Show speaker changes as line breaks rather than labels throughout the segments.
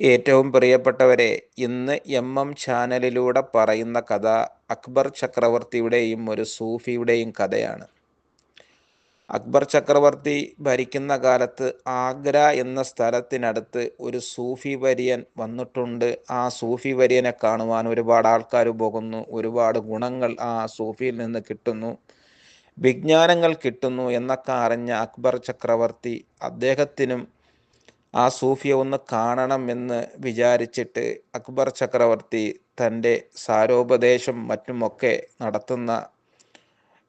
ഏറ്റവും പ്രിയപ്പെട്ടവരെ ഇന്ന് എം എം ചാനലിലൂടെ പറയുന്ന കഥ അക്ബർ ചക്രവർത്തിയുടെയും ഒരു സൂഫിയുടെയും കഥയാണ്. അക്ബർ ചക്രവർത്തി ഭരിക്കുന്ന കാലത്ത് ആഗ്ര എന്ന സ്ഥലത്തിനടുത്ത് ഒരു സൂഫി വര്യൻ വന്നിട്ടുണ്ട്. ആ സൂഫി വര്യനെ കാണുവാൻ ഒരുപാട് ആൾക്കാർ പോകുന്നു. ഒരുപാട് ഗുണങ്ങൾ ആ സൂഫിയിൽ നിന്ന് കിട്ടുന്നു. വിജ്ഞാനങ്ങൾ കിട്ടുന്നു എന്നൊക്കെ അറിഞ്ഞ അക്ബർ ചക്രവർത്തി അദ്ദേഹത്തിനും ആ സൂഫിയെ ഒന്ന് കാണണം എന്ന് വിചാരിച്ചിട്ട് അക്ബർ ചക്രവർത്തി തന്റെ സാരോപദേശം മറ്റുമൊക്കെ നടത്തുന്ന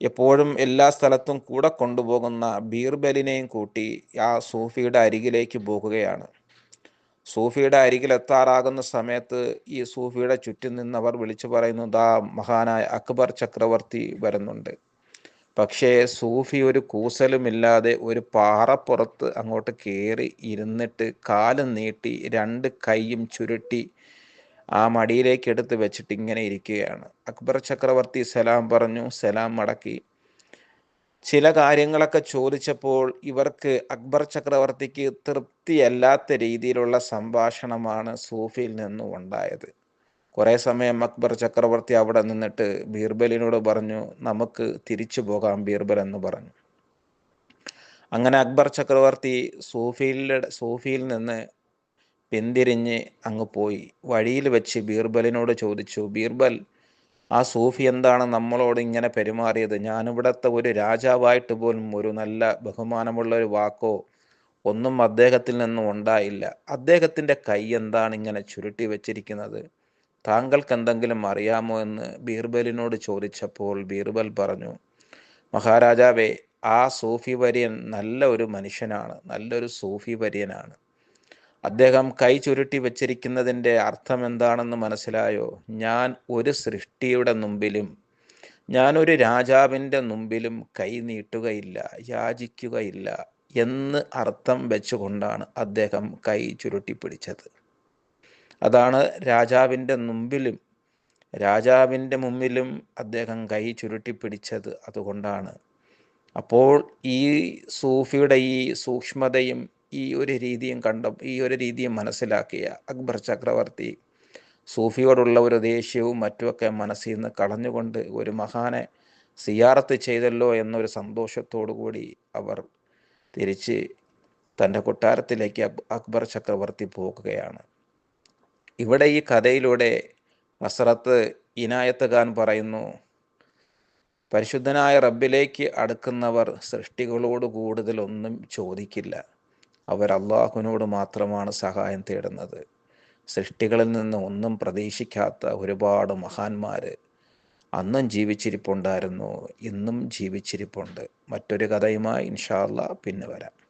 എപ്പോഴും എല്ലാ സ്ഥലത്തും കൂടെ കൊണ്ടുപോകുന്ന ബീർബലിനെയും കൂട്ടി ആ സൂഫിയുടെ അരികിലേക്ക് പോകുകയാണ്. സൂഫിയുടെ അരികിൽ എത്താറാകുന്ന സമയത്ത് ഈ സൂഫിയുടെ ചുറ്റും അവർ വിളിച്ചു പറയുന്നു ദാ മഹാനായ അക്ബർ ചക്രവർത്തി വരുന്നുണ്ട്. പക്ഷേ സൂഫി ഒരു കൂസലുമില്ലാതെ ഒരു പാറപ്പുറത്ത് അങ്ങോട്ട് കയറി ഇരുന്നിട്ട് കാലും നീട്ടി രണ്ട് കൈയും ചുരുട്ടി ആ മടിയിലേക്ക് എടുത്ത് വെച്ചിട്ട് ഇങ്ങനെ ഇരിക്കുകയാണ്. അക്ബർ ചക്രവർത്തി സലാം പറഞ്ഞു സലാം മടക്കി. ചില കാര്യങ്ങളൊക്കെ ചോദിച്ചപ്പോൾ ഇവർക്ക് അക്ബർ ചക്രവർത്തിക്ക് തൃപ്തിയല്ലാത്ത രീതിയിലുള്ള സംഭാഷണമാണ് സൂഫിയിൽ നിന്നും ഉണ്ടായത്. കുറേ സമയം അക്ബർ ചക്രവർത്തി അവിടെ നിന്നിട്ട് ബീർബലിനോട് പറഞ്ഞു നമുക്ക് തിരിച്ചു പോകാം ബീർബൽ എന്ന് പറഞ്ഞു. അങ്ങനെ അക്ബർ ചക്രവർത്തി സൂഫിയിലെ സൂഫിയിൽ നിന്ന് പിന്തിരിഞ്ഞ് അങ്ങ് പോയി. വഴിയിൽ വെച്ച് ബീർബലിനോട് ചോദിച്ചു ബീർബൽ ആ സൂഫി എന്താണ് നമ്മളോട് ഇങ്ങനെ പെരുമാറിയത്? ഞാനിവിടുത്തെ ഒരു രാജാവായിട്ട് പോലും ഒരു നല്ല ബഹുമാനമുള്ള ഒരു വാക്കോ ഒന്നും അദ്ദേഹത്തിൽ നിന്നും ഉണ്ടായില്ല. അദ്ദേഹത്തിന്റെ കൈ എന്താണ് ഇങ്ങനെ ചുരുട്ടി വെച്ചിരിക്കുന്നത്? താങ്കൾക്ക് എന്തെങ്കിലും അറിയാമോ എന്ന് ബീർബലിനോട് ചോദിച്ചപ്പോൾ ബീർബൽ പറഞ്ഞു മഹാരാജാവേ ആ സൂഫി വര്യൻ നല്ല ഒരു മനുഷ്യനാണ് നല്ലൊരു സൂഫി വര്യനാണ് അദ്ദേഹം കൈ ചുരുട്ടി വച്ചിരിക്കുന്നതിന്റെ അർത്ഥം എന്താണെന്ന് മനസ്സിലായോ? ഞാൻ ഒരു സൃഷ്ടിയുടെ മുമ്പിലും ഞാനൊരു രാജാവിന്റെ മുമ്പിലും കൈ നീട്ടുകയില്ല യാചിക്കുകയില്ല എന്ന് അർത്ഥം വെച്ചുകൊണ്ടാണ് അദ്ദേഹം കൈ ചുരുട്ടി പിടിച്ചത്. അതാണ് രാജാവിന്റെ മുമ്പിലും രാജാവിന്റെ മുമ്പിലും അദ്ദേഹം കൈ ചുരുട്ടിപ്പിടിച്ചത് അതുകൊണ്ടാണ്. അപ്പോൾ ഈ സൂഫിയുടെ ഈ സൂക്ഷ്മതയും ഈ ഒരു രീതിയും കണ്ട ഈ ഒരു രീതിയും മനസ്സിലാക്കിയ അക്ബർ ചക്രവർത്തി സൂഫിയോടുള്ള ഒരു ദേഷ്യവും മറ്റുമൊക്കെ മനസ്സിൽ നിന്ന് കളഞ്ഞുകൊണ്ട് ഒരു മഹാനെ സിയാറത്ത് ചെയ്തല്ലോ എന്നൊരു സന്തോഷത്തോടു കൂടി അവർ തിരിച്ച് തന്റെ കൊട്ടാരത്തിലേക്ക് അക്ബർ ചക്രവർത്തി പോകുകയാണ്. ഇവിടെ ഈ കഥയിലൂടെ നസറത്ത് ഇനായത്ത് ഖാൻ പറയുന്നു പരിശുദ്ധനായ റബ്ബിലേക്ക് അടുക്കുന്നവർ സൃഷ്ടികളോട് കൂടുതൽ ഒന്നും ചോദിക്കില്ല. അവർ അള്ളാഹുവിനോട് മാത്രമാണ് സഹായം തേടുന്നത്. സൃഷ്ടികളിൽ നിന്ന് ഒന്നും പ്രതീക്ഷിക്കാത്ത ഒരുപാട് മഹാന്മാർ അന്നും ജീവിച്ചിരിപ്പുണ്ടായിരുന്നു ഇന്നും ജീവിച്ചിരിപ്പുണ്ട്. മറ്റൊരു കഥയുമായി ഇൻഷാല്ല പിന്നെ വരാം.